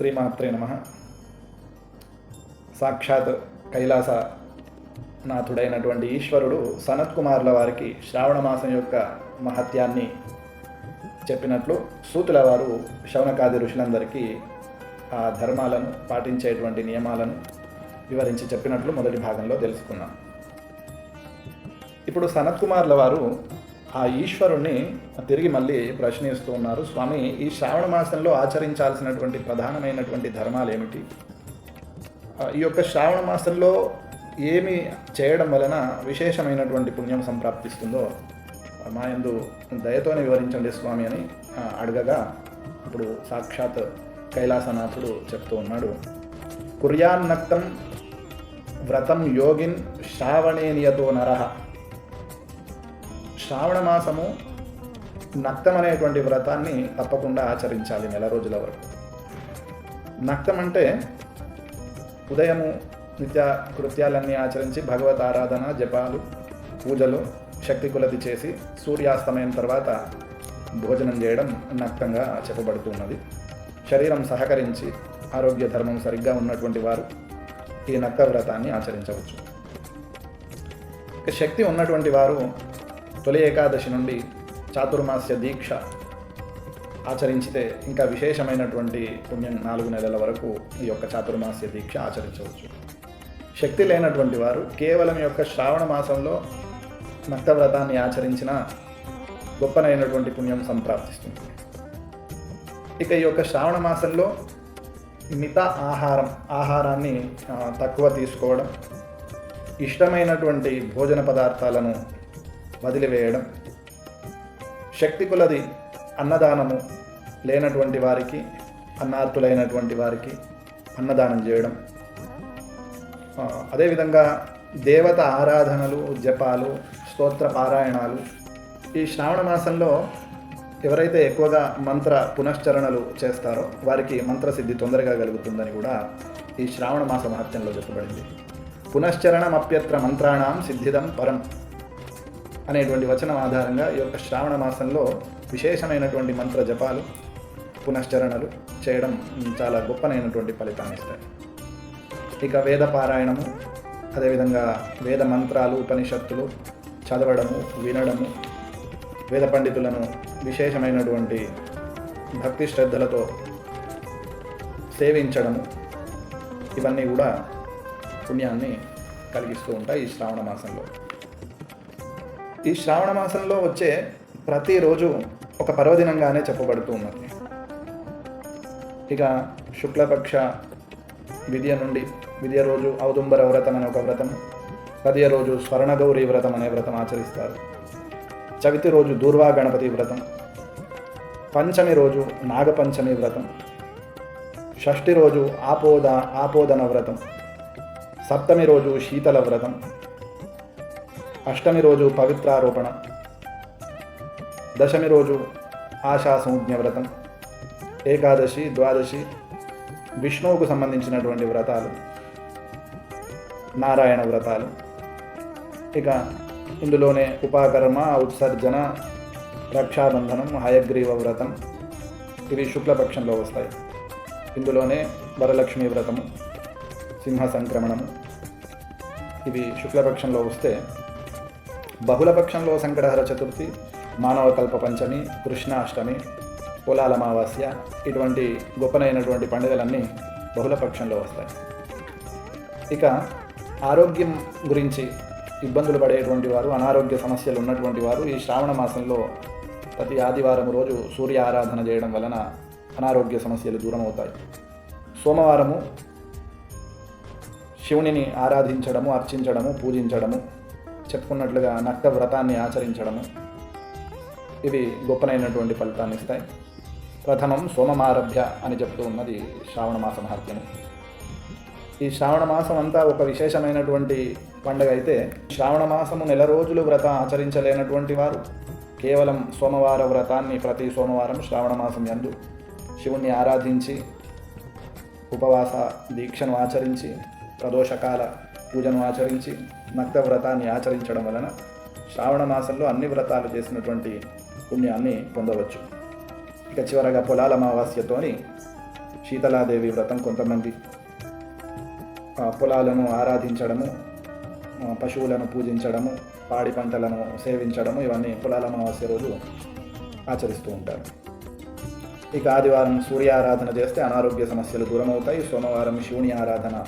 శ్రీమాత్రే నమ. సాక్షాత్ కైలాస నాథుడైనటువంటి ఈశ్వరుడు సనత్ కుమార్ల వారికి శ్రావణ మాసం యొక్క మహత్యాన్ని చెప్పినట్లు సూతుల వారు శౌనకాది ఋషులందరికీ ఆ ధర్మాలను పాటించేటువంటి నియమాలను వివరించి చెప్పినట్లు మొదటి భాగంలో తెలుసుకున్నాం. ఇప్పుడు సనత్ కుమార్ల వారు ఆ ఈశ్వరుణ్ణి తిరిగి మళ్ళీ ప్రశ్నిస్తూ ఉన్నారు. స్వామి ఈ శ్రావణ మాసంలో ఆచరించాల్సినటువంటి ప్రధానమైనటువంటి ధర్మాలు ఏమిటి? ఈ యొక్క శ్రావణ మాసంలో ఏమి చేయడం వలన విశేషమైనటువంటి పుణ్యం సంప్రాప్తిస్తుందో మా యందు దయతోనే వివరించండి స్వామి అని అడగగా ఇప్పుడు సాక్షాత్ కైలాసనాథుడు చెప్తూ ఉన్నాడు. కుర్యాన్నక్తం వ్రతం యోగిన్ శ్రావణేనియతో నరహ శ్రావణ మాసము నక్తం అనేటువంటి వ్రతాన్ని తప్పకుండా ఆచరించాలి నెల రోజుల వరకు. నక్తం అంటే ఉదయము నిత్య కృత్యాలన్నీ ఆచరించి భగవత్ ఆరాధన జపాలు పూజలు శక్తి కొలది చేసి సూర్యాస్తమయం తర్వాత భోజనం చేయడం నక్తంగా చెప్పబడుతున్నది. శరీరం సహకరించి ఆరోగ్య ధర్మం సరిగ్గా ఉన్నటువంటి వారు ఈ నక్క వ్రతాన్ని ఆచరించవచ్చు. ఇక శక్తి ఉన్నటువంటి వారు తొలి ఏకాదశి నుండి చాతుర్మాస్య దీక్ష ఆచరించితే ఇంకా విశేషమైనటువంటి పుణ్యం నాలుగు నెలల వరకు ఈ యొక్క చాతుర్మాస్య దీక్ష ఆచరించవచ్చు. శక్తి లేనటువంటి వారు కేవలం ఈ యొక్క శ్రావణ మాసంలో నక్తవ్రతాన్ని ఆచరించిన గొప్పనైనటువంటి పుణ్యం సంప్రాప్తిస్తుంది. ఇక ఈ యొక్క శ్రావణ మాసంలో మిత ఆహారం ఆహారాన్ని తక్కువ తీసుకోవడం ఇష్టమైనటువంటి భోజన పదార్థాలను వదిలివేయడం. శక్తి కొలది అన్నదానము లేనటువంటి వారికి అన్నార్థులైనటువంటి వారికి అన్నదానం చేయడం. అదేవిధంగా దేవత ఆరాధనలు జపాలు స్తోత్ర పారాయణాలు ఈ శ్రావణ మాసంలో ఎవరైతే ఎక్కువగా మంత్ర పునశ్చరణలు చేస్తారో వారికి మంత్రసిద్ధి తొందరగా కలుగుతుందని కూడా ఈ శ్రావణ మాస మహత్యంలో చెప్పబడింది. పునశ్చరణమప్యత్ర మంత్రాణం సిద్ధిదం పరం. అనేటువంటి వచనం ఆధారంగా ఈ యొక్క శ్రావణ మాసంలో విశేషమైనటువంటి మంత్ర జపాలు పునశ్చరణలు చేయడం చాలా గొప్పనైనటువంటి ఫలితాన్ని ఇస్తాయి. ఇక వేద పారాయణము అదేవిధంగా వేద మంత్రాలు ఉపనిషత్తులు చదవడము వినడము వేద పండితులను విశేషమైనటువంటి భక్తి శ్రద్ధలతో సేవించడము ఇవన్నీ కూడా పుణ్యాన్ని కలిగిస్తూ ఉంటాయి ఈ శ్రావణ మాసంలో. ఈ శ్రావణ మాసంలో వచ్చే ప్రతిరోజు ఒక పర్వదినంగానే చెప్పబడుతూ ఉన్నది. ఇక శుక్లపక్ష విద్య నుండి విద్య రోజు ఔదుంబర వ్రతం అనే ఒక వ్రతం పదియ రోజు స్వర్ణగౌరీ వ్రతం అనే వ్రతం ఆచరిస్తారు. చవితి రోజు దూర్వా గణపతి వ్రతం పంచమి రోజు నాగపంచమి వ్రతం షష్ఠి రోజు ఆపోద ఆపోదన వ్రతం సప్తమి రోజు శీతల వ్రతం అష్టమి రోజు పవిత్రారోపణ. దశమి రోజు ఆశా సంజ్ఞ వ్రతం. ఏకాదశి ద్వాదశి విష్ణువుకు సంబంధించినటువంటి వ్రతాలు. నారాయణ వ్రతాలు. ఇక ఇందులోనే ఉపాకర్మ ఉత్సర్జన రక్షాబంధనం హయగ్రీవ వ్రతం ఇవి శుక్లపక్షంలో వస్తాయి. ఇందులోనే వరలక్ష్మి వ్రతము సింహ సంక్రమణము ఇవి శుక్లపక్షంలో వస్తే బహుళపక్షంలో సంకటహర చతుర్థి మానవకల్ప పంచమి కృష్ణాష్టమి పొలాల అమావాస్య ఇటువంటి గొప్పనైనటువంటి పండుగలన్నీ బహుళపక్షంలో వస్తాయి. ఇక ఆరోగ్యం గురించి ఇబ్బందులు పడేటువంటి వారు అనారోగ్య సమస్యలు ఉన్నటువంటి వారు ఈ శ్రావణ మాసంలో ప్రతి ఆదివారం రోజు సూర్య ఆరాధన చేయడం వలన అనారోగ్య సమస్యలు దూరం అవుతాయి సోమవారము శివునిని ఆరాధించడము అర్చించడము పూజించడము చెప్పుకున్నట్లుగా నక్త వ్రతాన్ని ఆచరించడము. ఇవి గొప్పనైనటువంటి ఫలితాన్ని ఇస్తాయి. ప్రథమం సోమమారభ్య అని చెప్తూ ఉన్నది శ్రావణ మాస మహత్యము ఈ శ్రావణ మాసం అంతా ఒక విశేషమైనటువంటి పండుగ అయితే శ్రావణ మాసము నెల రోజులు వ్రత ఆచరించలేనటువంటి వారు కేవలం సోమవార వ్రతాన్ని ప్రతి సోమవారం శ్రావణ మాసం ఎందు శివుణ్ణి ఆరాధించి ఉపవాస దీక్షను ఆచరించి ప్రదోషకాల పూజను ఆచరించి నక్త వ్రతాన్ని ఆచరించడం వలన శ్రావణ మాసంలో అన్ని వ్రతాలు చేసినటువంటి పుణ్యాన్ని పొందవచ్చు. ఇక చివరగా పొలాల అమావాస్యతోని శీతలాదేవి వ్రతం కొంతమంది. పొలాలను ఆరాధించడము పశువులను పూజించడము పాడి పంటలను సేవించడము ఇవన్నీ పొలాల అమావాస్య రోజు ఆచరిస్తూ ఉంటారు. ఇక ఆదివారం సూర్య ఆరాధన చేస్తే అనారోగ్య సమస్యలు దూరం అవుతాయి సోమవారం శివుని ఆరాధన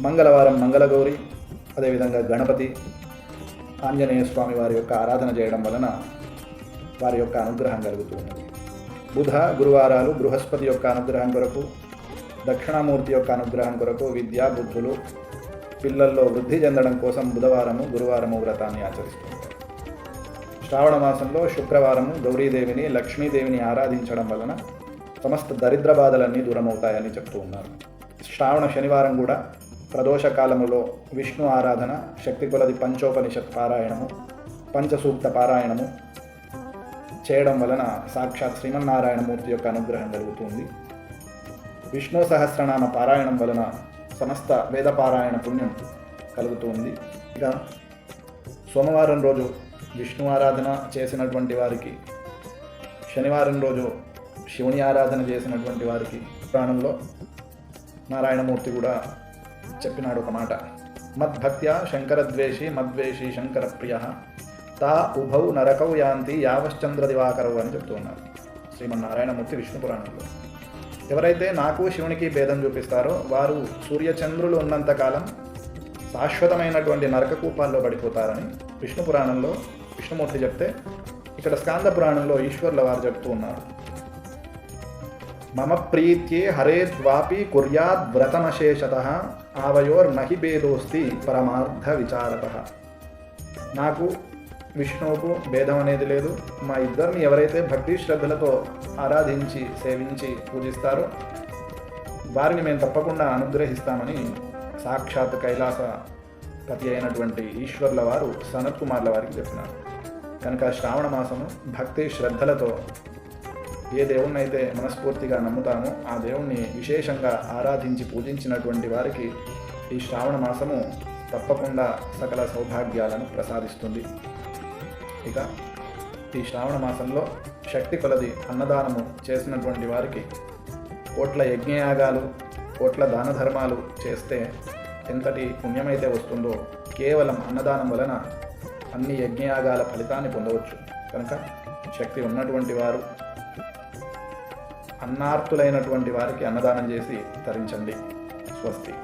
మంగళవారం మంగళగౌరి అదేవిధంగా గణపతి ఆంజనేయ స్వామి వారి యొక్క ఆరాధన చేయడం వలన వారి యొక్క అనుగ్రహం కలుగుతూ ఉన్నది. బుధ గురువారాలు బృహస్పతి యొక్క అనుగ్రహం కొరకు దక్షిణామూర్తి యొక్క అనుగ్రహం కొరకు విద్యా బుద్ధులు పిల్లల్లో వృద్ధి చెందడం కోసం బుధవారము గురువారము వ్రతాన్ని ఆచరిస్తుంటారు. శ్రావణ మాసంలో శుక్రవారము గౌరీదేవిని లక్ష్మీదేవిని ఆరాధించడం వలన సమస్త దరిద్ర బాధలన్నీ దూరమవుతాయని చెప్తూ ఉన్నారు. శ్రావణ శనివారం కూడా ప్రదోష కాలములో విష్ణు ఆరాధన శక్తి కొలది పంచోపనిషత్ పారాయణము పంచసూక్త పారాయణము చేయడం వలన సాక్షాత్ శ్రీమన్నారాయణమూర్తి యొక్క అనుగ్రహం కలుగుతుంది. విష్ణు సహస్రనామ పారాయణం వలన సమస్త వేద పారాయణ పుణ్యం కలుగుతుంది. ఇక సోమవారం రోజు విష్ణు ఆరాధన చేసినటువంటి వారికి శనివారం రోజు శివుని ఆరాధన చేసినటువంటి వారికి ప్రాణంలో నారాయణమూర్తి కూడా చెప్పినాడు ఒక మాట. మద్భక్త్యా శంకరద్వేషి మద్వేషి శంకర ప్రియ తా ఉభౌ నరకౌ యాంతి యావశ్చంద్ర దివాకరవు అని చెప్తూ ఉన్నారు శ్రీమన్నారాయణమూర్తి విష్ణు పురాణంలో. ఎవరైతే నాకు శివునికి భేదం చూపిస్తారో వారు సూర్యచంద్రులు ఉన్నంతకాలం శాశ్వతమైనటువంటి నరకకూపాల్లో పడిపోతారని విష్ణు పురాణంలో విష్ణుమూర్తి చెప్తే ఇక్కడ స్కాంద పురాణంలో ఈశ్వర్ల వారు చెప్తూ ఉన్నారు. మమ ప్రీత్యే హరే ద్వాపి కుర్యాద్ వ్రతమశేషత ఆవయోర్నహి భేదోస్తి పరమార్థ విచారత నాకు విష్ణువుకు భేదం అనేది లేదు. మా ఇద్దరిని ఎవరైతే భక్తి శ్రద్ధలతో ఆరాధించి సేవించి పూజిస్తారో వారిని మేము తప్పకుండా అనుగ్రహిస్తామని సాక్షాత్ కైలాస పతి అయినటువంటి ఈశ్వర్ల వారు సనత్ కుమార్ల వారికి చెప్పినారు. కనుక శ్రావణ మాసము భక్తి శ్రద్ధలతో ఏ దేవుణ్ణి అయితే మనస్ఫూర్తిగా నమ్ముతామో ఆ దేవుణ్ణి విశేషంగా ఆరాధించి పూజించినటువంటి వారికి ఈ శ్రావణ మాసము తప్పకుండా సకల సౌభాగ్యాలను ప్రసాదిస్తుంది. ఇక ఈ శ్రావణ మాసంలో శక్తి కొలది అన్నదానము చేసినటువంటి వారికి కోట్ల యజ్ఞయాగాలు కోట్ల దాన ధర్మాలు చేస్తే ఎంతటి పుణ్యమైతే వస్తుందో కేవలం అన్నదానం వలన అన్ని యజ్ఞయాగాల ఫలితాన్ని పొందవచ్చు. కనుక శక్తి ఉన్నటువంటి వారు అన్నార్తులైనటువంటి వారికి అన్నదానం చేసి తరించండి. స్వస్తి.